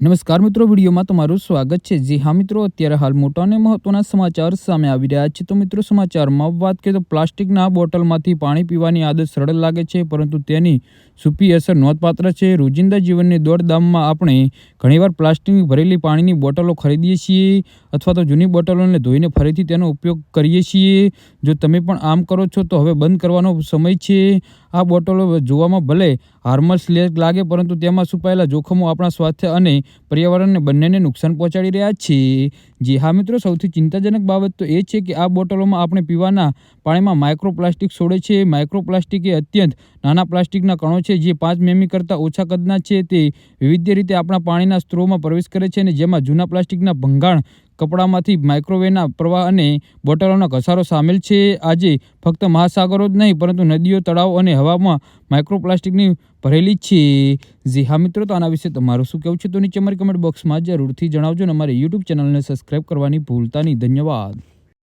નમસ્કાર મિત્રો, વિડીયોમાં તમારું સ્વાગત છે. જી હા મિત્રો, અત્યારે હાલ મોટા અને મહત્વના સમાચાર સામે આવી રહ્યા છે. તો મિત્રો, સમાચારમાં વાત કરીએ તો પ્લાસ્ટિકના બોટલમાંથી પાણી પીવાની આદત સરળ લાગે છે, પરંતુ તેની સૂપી અસર નોંધપાત્ર છે. રોજિંદા જીવનની દોડધામમાં આપણે ઘણીવાર પ્લાસ્ટિકની ભરેલી પાણીની બોટલો ખરીદીએ છીએ અથવા તો જૂની બોટલોને ધોઈને ફરીથી તેનો ઉપયોગ કરીએ છીએ. જો તમે પણ આમ કરો છો, તો હવે બંધ કરવાનો સમય છે. આ બોટલો જોવામાં ભલે હાર્મસ લાગે, પરંતુ તેમાં છુપાયેલા જોખમો આપણા સ્વાસ્થ્ય અને પર્યાવરણને બંનેને નુકસાન પહોંચાડી રહ્યા છે. જે હા મિત્રો, સૌથી ચિંતાજનક બાબત તો એ છે કે આ બોટલોમાં આપણે પીવાના પાણીમાં માઇક્રોપ્લાસ્ટિક છોડે છે. માઇક્રોપ્લાસ્ટિક એ અત્યંત નાના પ્લાસ્ટિકના કણો છે, જે પાંચ મેમી કરતાં ઓછા કદના છે. તે વિવિધ રીતે આપણા પાણીના સ્ત્રોતમાં પ્રવેશ કરે છે અને જેમાં જૂના પ્લાસ્ટિકના ભંગાણ કપડામાંથી માઇક્રોવેવના પ્રવાહ અને બોટલોનો ઘસારો સામેલ છે. આજે ફક્ત મહાસાગરો જ નહીં, પરંતુ નદીઓ, તળાવ અને હવામાં માઇક્રોપ્લાસ્ટિકની ભરેલી જ છે. જી હા મિત્રો, તો આના વિશે તમારું શું કહેવું છે? તો નીચે અમારી કમેન્ટ બોક્સમાં જરૂરથી જણાવજો અને અમારી યુટ્યુબ ચેનલને સબસ્ક્રાઈબ કરવાની ભૂલતા નહીં. ધન્યવાદ.